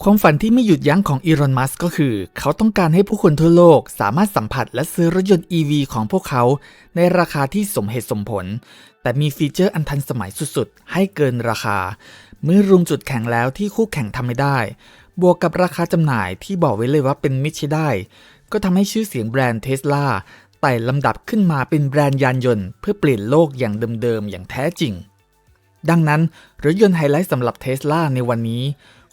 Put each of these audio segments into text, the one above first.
ความฝันที่ไม่หยุดยั้งของอีรอนมัสก็คือ เขาต้องการให้ผู้คนทั่วโลกสามารถสัมผัสและซื้อรถยนต์ EV ของพวกเขา ในราคาที่สมเหตุสมผล แต่มีฟีเจอร์อันทันสมัยสุดๆ ให้เกินราคา เมื่อรุมจุดแข็งแล้วที่คู่แข่งทำไม่ได้ บวกกับราคาจำหน่ายที่บอกไว้เลยว่าเป็นมิชได้ ก็ทำให้ชื่อเสียงแบรนด์เทสลาไต่ลำดับขึ้นมาเป็นแบรนด์ยานยนต์เพื่อเปลี่ยนโลกอย่างเดิมๆอย่างแท้จริง ดังนั้นรถยนต์ไฮไลท์สำหรับเทสลาในวันนี้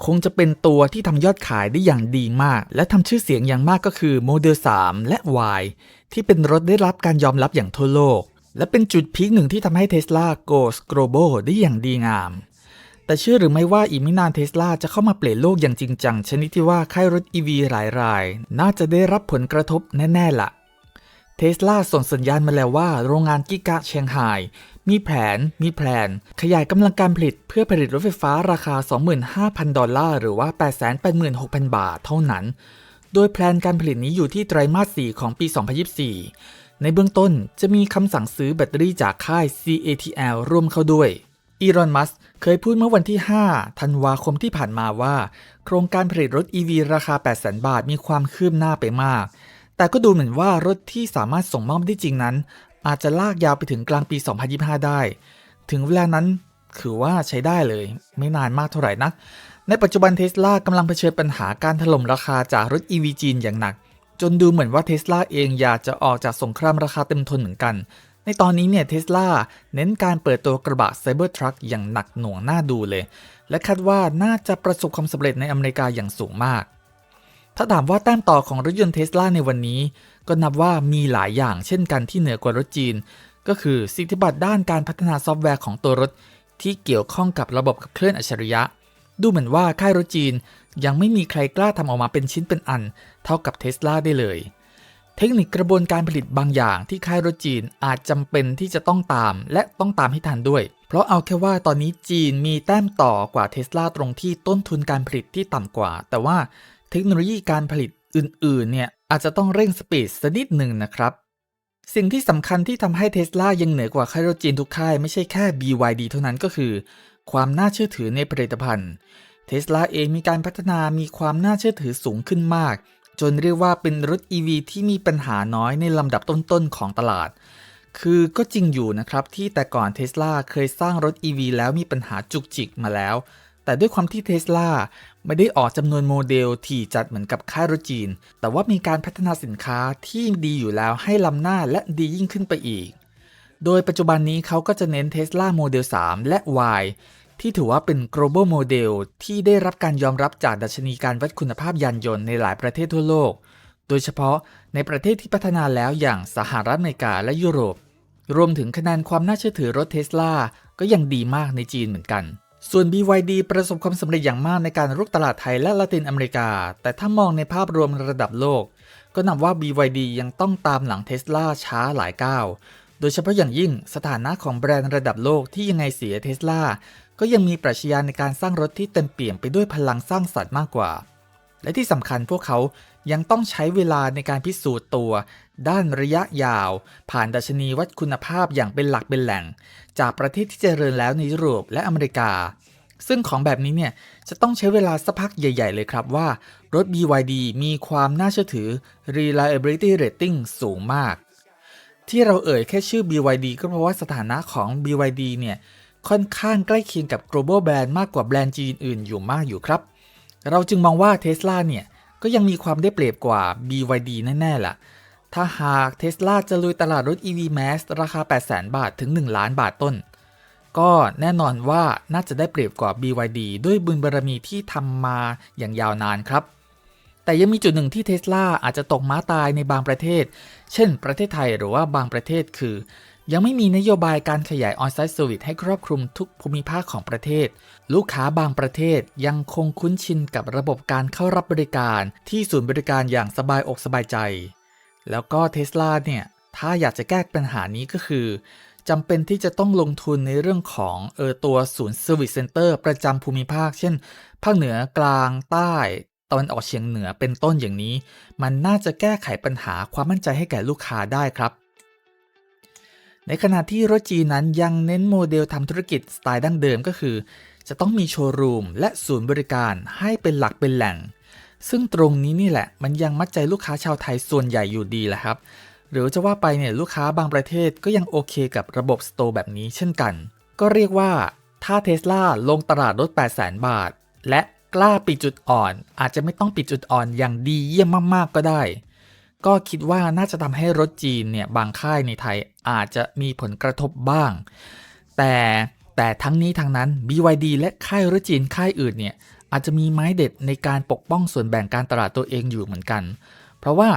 คงจะเป็นตัวที่ทำยอดขายได้อย่างดีมาก และทำชื่อเสียงอย่างมากก็คือโมเดล3และ Y ที่เป็นรถได้รับการยอมรับอย่างทั่วโลก และเป็นจุดพีคหนึ่งที่ทำให้เทสลา goes global ได้อย่างดีงาม แต่เชื่อหรือไม่ว่าอีกไม่นานเทสลาจะเข้ามาเปลี่ยนโลกอย่างจริงจัง ชนิดที่ว่าค่ายรถ EV หลายราย น่าจะได้รับผลกระทบแน่ๆล่ะ เทสลาส่งสัญญาณมาแล้วว่าโรงงานกิกะเชียงไฮ้มีแผน มีแผน ขยายกำลังการผลิตเพื่อผลิตรถไฟฟ้าราคา 25,000 ดอลลาร์ หรือว่า 886,000 บาทเท่านั้น โดยแผนการผลิตนี้อยู่ที่ไตรมาส 4 ของปี 2024 ในเบื้องต้นจะมีคำสั่งซื้อแบตเตอรี่จากค่าย CATL ร่วมเข้าด้วยอีรอน มัสเคยพูดเมื่อวันที่ 5 ธันวาคมที่ผ่านมาว่า โครงการผลิตรถ EV ราคา 800,000 บาทมีความคืบหน้าไปมาก แต่ก็ดูเหมือนว่ารถที่สามารถส่งมอบได้จริงนั้น อาจจะลากยาวไปถึงกลางปี 2025 ได้ ถึงเวลานั้นถือว่าใช้ได้เลย ไม่นานมากเท่าไหร่นัก ในปัจจุบันเทสลากำลังเผชิญปัญหาการถล่มราคาจากรถ EV จีนอย่างหนัก จนดูเหมือนว่าเทสลาเองอยากจะออกจากสงครามราคาเต็มทนเหมือนกัน ในตอนนี้เนี่ยเทสลาเน้นการเปิดตัวกระบะ Cybertruck อย่างหนักหน่วงน่าดูเลย และคาดว่าน่าจะประสบความสำเร็จในอเมริกาอย่างสูงมาก ถ้าถามว่าแต้มต่อของรถยนต์เทสลาในวันนี้ ก็นับว่ามีหลายอย่างเช่นกันที่เหนือกว่ารถจีน ก็คือสิทธิบัตรด้านการพัฒนาซอฟต์แวร์ของตัวรถ ที่เกี่ยวข้องกับระบบขับเคลื่อนอัจฉริยะ ดูเหมือนว่าค่ายรถจีนยังไม่มีใครกล้าทำออกมาเป็นชิ้นเป็นอัน เท่ากับเทสลาได้เลย เทคนิคกระบวนการผลิตบางอย่างที่ค่ายรถจีนอาจจำเป็นที่จะต้องตาม และต้องตามให้ทันด้วย เพราะเอาแค่ว่าตอนนี้จีนมีแต้มต่อกว่าเทสลาตรงที่ต้นทุนการผลิตที่ต่ำกว่า แต่ว่า เทคโนโลยีการผลิตอื่นๆ เนี่ยอาจจะต้องเร่งสปีดสักนิดหนึ่งนะครับ สิ่งที่สำคัญที่ทำให้เทสลายังเหนือกว่าคายรจีนทุกค่ายไม่ใช่แค่ BYD เท่านั้นก็คือ ความน่าเชื่อถือในผลิตภัณฑ์เทสลาเองมีการพัฒนามีความน่าเชื่อถือสูงขึ้นมาก จนเรียกว่าเป็นรถ EV ที่มีปัญหาน้อยในลำดับต้นๆ ของตลาด คือก็จริงอยู่นะครับที่แต่ก่อนเทสลาเคยสร้างรถ EV แล้วมีปัญหาจุกจิกมาแล้ว แต่ด้วยความที่เทสลา ไม่ได้ออกจำนวนโมเดลที่จัดเหมือนกับค่ายรถจีน แต่ว่ามีการพัฒนาสินค้าที่ดีอยู่แล้วให้ล้ำหน้าและดียิ่งขึ้นไปอีก โดยปัจจุบันนี้เขาก็จะเน้น Tesla Model 3 และ Y ที่ถือว่าเป็น global model ที่ได้รับการยอมรับจากดัชนีการวัดคุณภาพยานยนต์ในหลายประเทศทั่วโลก โดยเฉพาะในประเทศที่พัฒนาแล้วอย่างสหรัฐอเมริกาและยุโรป รวมถึงคะแนนความน่าเชื่อถือรถเทสลาก็ยังดีมากในจีนเหมือนกัน ส่วน BYD ประสบความสำเร็จอย่างมากในการรุกตลาดไทยและละตินอเมริกา แต่ถ้ามองในภาพรวมระดับโลก ก็นับว่า BYD ยังต้องตามหลังเทสลาช้าหลายก้าว โดยเฉพาะอย่างยิ่งสถานะของแบรนด์ระดับโลกที่ยังไงเสียเทสลาก็ยังมีปรัชญาในการสร้างรถที่เต็มเปี่ยมไปด้วยพลังสร้างสรรค์มากกว่า และที่สำคัญพวกเขา ยังต้องใช้เวลาในการพิสูจน์ตัว ด้านระยะยาว ผ่านดัชนีวัดคุณภาพอย่างเป็นหลักเป็นแหล่ง จากประเทศที่เจริญแล้วในยุโรปและอเมริกา ซึ่งของแบบนี้เนี่ยจะต้องใช้เวลาสักพักใหญ่ ๆ เลยครับว่ารถ BYD มีความน่าเชื่อถือ reliability rating สูงมาก ที่เราเอ่ยแค่ชื่อ BYD ก็เพราะว่าสถานะของ BYD เนี่ยค่อนข้างใกล้เคียงกับ global brand มากกว่าแบรนด์จีนอื่นอยู่มากอยู่ครับ เราจึงมองว่า Tesla เนี่ย ก็ยังมีความได้เปรียบกว่า BYD แน่ๆล่ะ ถ้าหาก Tesla จะลุยตลาดรถ EV Mass ราคา800,000 บาทถึง 1 ล้านบาทต้น ก็แน่นอนว่าน่าจะได้เปรียบกว่า BYD ด้วยบุญบารมีที่ทำมาอย่างยาวนานครับ แต่ยังมีจุดหนึ่งที่เทสลาอาจจะตกม้าตายในบางประเทศ เช่น ประเทศไทยหรือว่าบางประเทศคือ ยังไม่มีนโยบายการขยาย On-Site Service ให้ครอบคลุมทุกภูมิภาคของประเทศ ลูกค้าบางประเทศยังคงคุ้นชินกับระบบการเข้ารับบริการที่ศูนย์บริการอย่างสบายอกสบายใจ แล้วก็เทสลาเนี่ย ถ้าอยากจะแก้ปัญหานี้ก็คือจำเป็นที่จะต้องลงทุนในเรื่องของเออตัวศูนย์ Service Center ประจำภูมิภาค เช่น ภาคเหนือกลางใต้ตะวันออกเฉียงเหนือเป็นต้นอย่างนี้ มันน่าจะแก้ไขปัญหาความมั่นใจให้แก่ลูกค้าได้ครับ ในขณะที่รถจีนนั้นยังเน้นโมเดลทำธุรกิจสไตล์ดั้งเดิมก็คือ จะต้องมีโชว์รูมและศูนย์บริการให้เป็นหลักเป็นแหล่ง ซึ่งตรงนี้นี่แหละ มันยังมัดใจลูกค้าชาวไทยส่วนใหญ่อยู่ดีแหละครับ หรือจะว่าไปเนี่ยลูกค้าบางประเทศก็ยังโอเคกับระบบสโตร์แบบนี้เช่นกัน ก็เรียกว่าถ้าเทสลาลงตลาดรถ 8 0 0 0 0 บาท และกล้าปิดจุดอ่อน อาจจะไม่ต้องปิดจุดอ่อนอย่างดีเยี่ยมมากๆก็ได้ ก็คิดว่าน่าจะทำให้รถจีนเนี่ยบางค่ายในไทยอาจจะมีผลกระทบบ้าง แต่แต่ทั้งนี้ทั้งนั้น BYD และค่ายรถจีนค่ายอื่นเนี่ยอาจจะมีไม้เด็ดในการปกป้องส่วนแบ่งการตลาดตัวเองอยู่เหมือนกัน เพราะว่า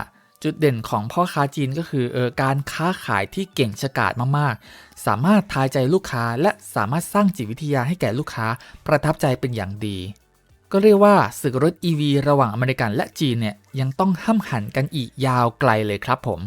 จุดเด่นของพ่อค้าจีนก็คือเออการค้าขายที่เก่งฉกาจมากๆ สามารถทายใจลูกค้าและสามารถสร้างจิตวิทยาให้แก่ลูกค้าประทับใจเป็นอย่างดี ก็เรียกว่าศึกรถ EV ระหว่างอเมริกันและจีนเนี่ยยังต้องห้ำหันกันอีกยาวไกลเลยครับผม